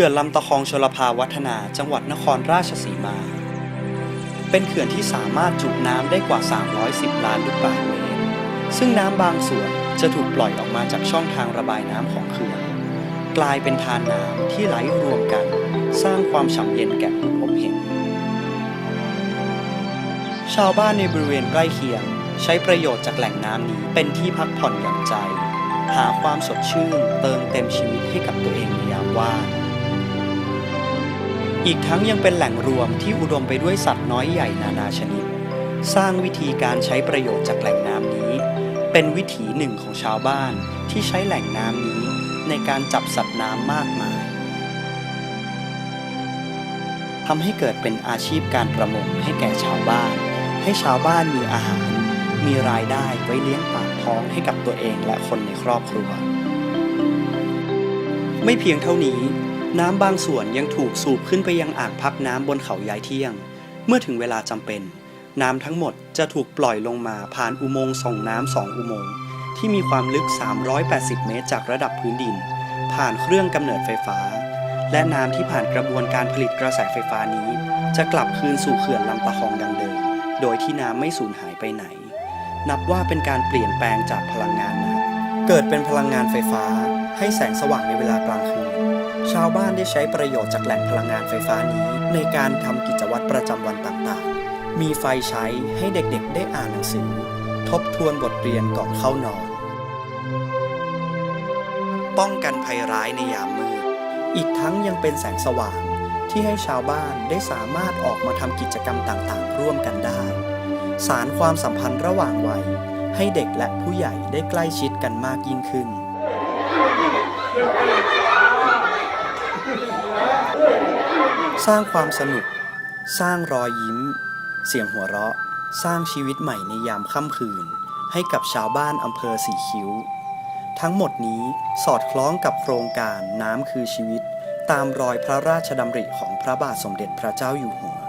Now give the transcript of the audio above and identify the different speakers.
Speaker 1: ขื่อนลำตะคองชลภาวัฒนาจังหวัดนครราชสีมา เป็นเขื่อนที่สามารถจุน้ำได้กว่า 310 ล้านลูกบาศก์เมตร ซึ่งน้ำบางส่วนจะถูกปล่อยออกมาจากช่องทางระบายน้ำของเขื่อน กลายเป็นทานน้ำที่ไหลรวมกัน สร้างความฉ่ำเย็นแก่ผู้พบเห็น ชาวบ้านในบริเวณใกล้เคียง ใช้ประโยชน์จากแหล่งน้ำนี้เป็นที่พักผ่อนหย่อนใจ หาความสดชื่นเติมเต็มชีวิตให้กับตัวเองในยามว่าง อีกทั้งยังเป็นแหล่งรวมที่อุดมไปด้วยสัตว์น้อยใหญ่นานาชนิด สร้างวิธีการใช้ประโยชน์จากแหล่งน้ำนี้ เป็นวิถีหนึ่งของชาวบ้านที่ใช้แหล่งน้ำนี้ในการจับสัตว์น้ำมากมายทำให้เกิดเป็นอาชีพการประมงให้แก่ชาวบ้าน ให้ชาวบ้านมีอาหาร มีรายได้ไว้เลี้ยงปากท้องให้กับตัวเองและคนในครอบครัว ไม่เพียงเท่านี้ น้ำบางส่วนยังถูกสูบขึ้นไปยังอ่างพักน้ำบนเขายายเที่ยง เมื่อถึงเวลาจำเป็น น้ำทั้งหมดจะถูกปล่อยลงมาผ่านอุโมงค์ส่งน้ำสองอุโมงค์ที่มีความลึก 380 เมตรจากระดับพื้นดิน ผ่านเครื่องกำเนิดไฟฟ้า และน้ำที่ผ่านกระบวนการผลิตกระแสไฟฟ้านี้ จะกลับคืนสู่เขื่อนลำตะคองดังเดิม โดยที่น้ำไม่สูญหายไปไหน นับว่าเป็นการเปลี่ยนแปลงจากพลังงานน้ำเกิดเป็นพลังงานไฟฟ้า ให้แสงสว่างในเวลากลางคืน ชาวบ้านได้ใช้ประโยชน์จากแหล่งพลังงานไฟฟ้านี้ ในการทำกิจวัตรประจำวันต่างๆ มีไฟใช้ให้เด็กๆ ได้อ่านหนังสือ ทบทวนบทเรียนก่อนเข้านอน ป้องกันภัยร้ายในยามมืด อีกทั้งยังเป็นแสงสว่าง ที่ให้ชาวบ้านได้สามารถออกมาทำกิจกรรมต่างๆ ร่วมกันได้ สารความสัมพันธ์ระหว่างวัย ให้เด็กและผู้ใหญ่ได้ใกล้ชิดกันมากยิ่งขึ้น สร้างความสนุก สร้างรอยยิ้ม เสียงหัวเราะ สร้างชีวิตใหม่ในยามค่ำคืน ให้กับชาวบ้านอำเภอสีคิ้ว ทั้งหมดนี้สอดคล้องกับโครงการน้ำคือชีวิต ตามรอยพระราชดำริของพระบาทสมเด็จพระเจ้าอยู่หัว